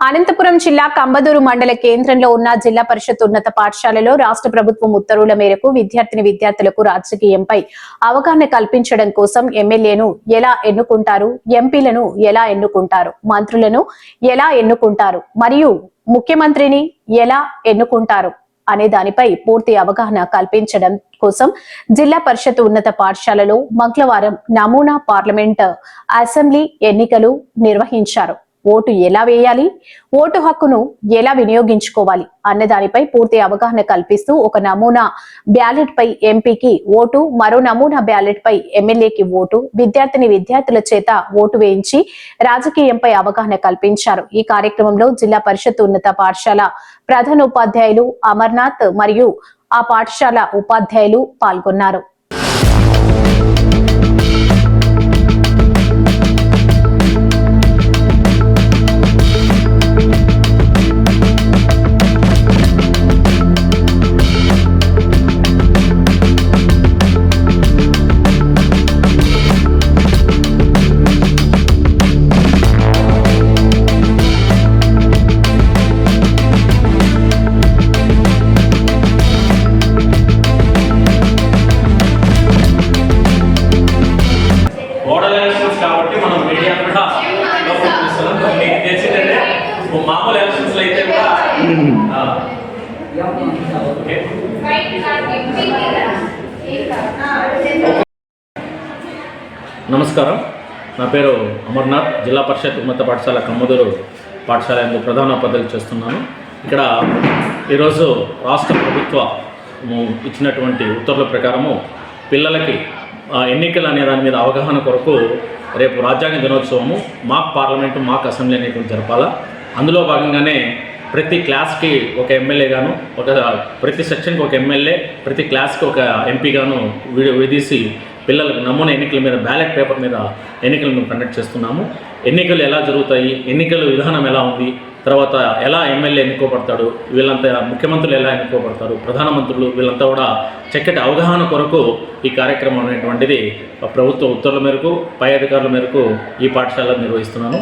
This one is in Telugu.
అనంతపురం జిల్లా కంబదూరు మండల కేంద్రంలో ఉన్న జిల్లా పరిషత్ ఉన్నత పాఠశాలలో రాష్ట్ర ప్రభుత్వం ఉత్తర్వుల మేరకు విద్యార్థిని విద్యార్థులకు రాజకీయంపై అవగాహన కల్పించడం కోసం ఎమ్మెల్యేను ఎలా ఎన్నుకుంటారు ఎంపీలను ఎలా ఎన్నుకుంటారు మంత్రులను ఎలా ఎన్నుకుంటారు మరియు ముఖ్యమంత్రిని ఎలా ఎన్నుకుంటారు అనే దానిపై పూర్తి అవగాహన కల్పించడం కోసం జిల్లా పరిషత్ ఉన్నత పాఠశాలలో మంగళవారం నమూనా పార్లమెంట్ అసెంబ్లీ ఎన్నికలు నిర్వహించారు. ఓటు ఎలా వేయాలి? ఓటు హక్కును ఎలా వినియోగించుకోవాలి? అన్న దానిపై పూర్తి అవగాహన కల్పిస్తూ ఒక నమూనా బ్యాలెట్ పై ఎంపీకి ఓటు మరో నమూనా బ్యాలెట్ పై ఎమ్మెల్యేకి ఓటు విద్యార్థిని విద్యార్థుల చేత ఓటు వేయించి రాజకీయంపై అవగాహన కల్పించారు. ఈ కార్యక్రమంలో జిల్లా పరిషత్ ఉన్నత పాఠశాల ప్రధాన ఉపాధ్యాయులు అమర్నాథ్ మరియు ఆ పాఠశాల ఉపాధ్యాయులు పాల్గొన్నారు. మామూలు ఎలక్షన్స్లో అయితే కూడా. నమస్కారం. నా పేరు అమర్నాథ్. జిల్లా పరిషత్ ఉన్నత పాఠశాల కమ్మదూరు పాఠశాల యందు ప్రధాన పదవి చేస్తున్నాను. ఇక్కడ ఈరోజు రాష్ట్ర ప్రభుత్వ ఇచ్చినటువంటి ఉత్తర్వుల ప్రకారము పిల్లలకి ఎన్నికలు అనే దాని మీద అవగాహన కొరకు రేపు రాజ్యాంగ దినోత్సవము మాక్ పార్లమెంటు మాక్ అసెంబ్లీ అనేటువంటి జరపాలా. అందులో భాగంగానే ప్రతి క్లాస్కి ఒక ఎమ్మెల్యే గాను ఒక ప్రతి సెక్షన్కి ఒక ఎమ్మెల్యే ప్రతి క్లాస్కి ఒక ఎంపీ గాను విడి పిల్లలకు నమూనా ఎన్నికల మీద బ్యాలెట్ పేపర్ మీద ఎన్నికలు మేము కండక్ట్ చేస్తున్నాము. ఎన్నికలు ఎలా జరుగుతాయి ఎన్నికల విధానం ఎలా ఉంది తర్వాత ఎలా ఎమ్మెల్యే ఎన్నుకోబడతాడు వీళ్ళంతా ముఖ్యమంత్రులు ఎలా ఎన్నుకోబడతారు ప్రధానమంత్రులు వీళ్ళంతా కూడా చక్కటి అవగాహన కొరకు ఈ కార్యక్రమం అనేటువంటిది ప్రభుత్వ ఉత్తర్వుల మేరకు పై అధికారుల మేరకు ఈ పాఠశాల నిర్వహిస్తున్నాను.